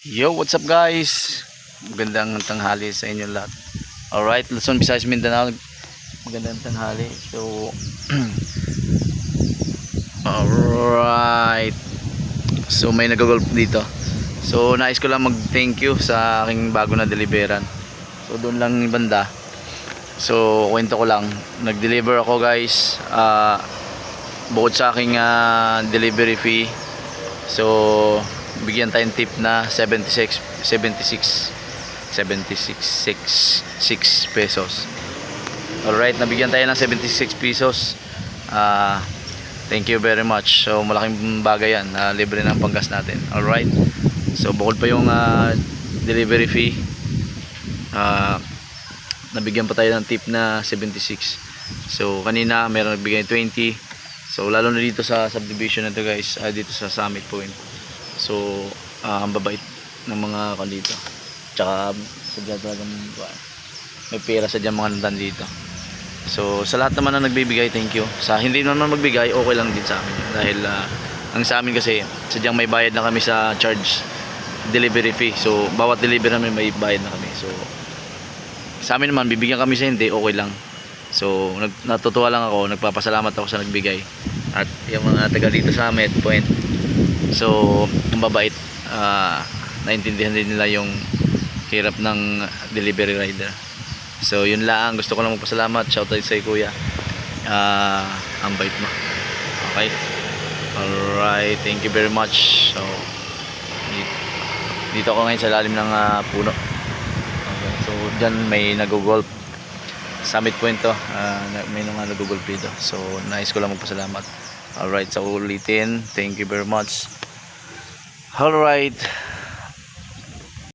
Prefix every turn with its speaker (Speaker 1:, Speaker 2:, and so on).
Speaker 1: Yo, what's up guys? Magandang tanghali sa inyo lahat. Alright, Luzon, Visayas, Mindanao. Magandang tanghali. So, alright. So, may nag-golf dito. So, nais ko lang mag-thank you sa aking bago na deliveran. So, doon lang yung banda. So, kwento ko lang. Nag-deliver ako guys. Ah, bukod sa aking ah, delivery fee. So, bigyan tayong tip na 76 76 76 6 6 pesos. Alright, nabigyan tayo ng 76 pesos. Ah, thank you very much. So, malaking bagay yan. na libre ng panggas natin. Alright. So, bukod pa yung ah, delivery fee. Ah, nabigyan pa tayo ng tip na 76. So, kanina meron nagbigay ng 20. So, lalo na dito sa subdivision na to guys, ah, dito sa Summit Point. So, ah, ang babait ng mga kan dito. Tsaka, sadya talagang may pera sa dyan mga nandan dito. So, sa lahat naman na nagbibigay, thank you. Sa hindi naman magbigay, okay lang din sa amin. Dahil, ah, ang sa amin kasi, sadyang may bayad na kami sa charge delivery fee. So, bawat delivery namin may bayad na kami. So, sa amin naman, bibigyan kami sa hindi, okay lang. So, nag, natutuwa lang ako, nagpapasalamat ako sa nagbigay. At yung mga taga dito sa Met Point, so, ang babait, ah, naintindihan din nila yung hirap ng delivery rider. So, yun lang, gusto ko lang magpasalamat. Shout out sa kuya. Ah, ang bait mo. Okay? Alright, thank you very much. So, dito, ako ngayon sa lalim ng ah, puno. Okay, so dyan may nag-golf Summit Point to. Ah, na- may nag-golf dito. So nice ko lang magpasalamat. Alright, sa ulitin. Thank you very much. Alright.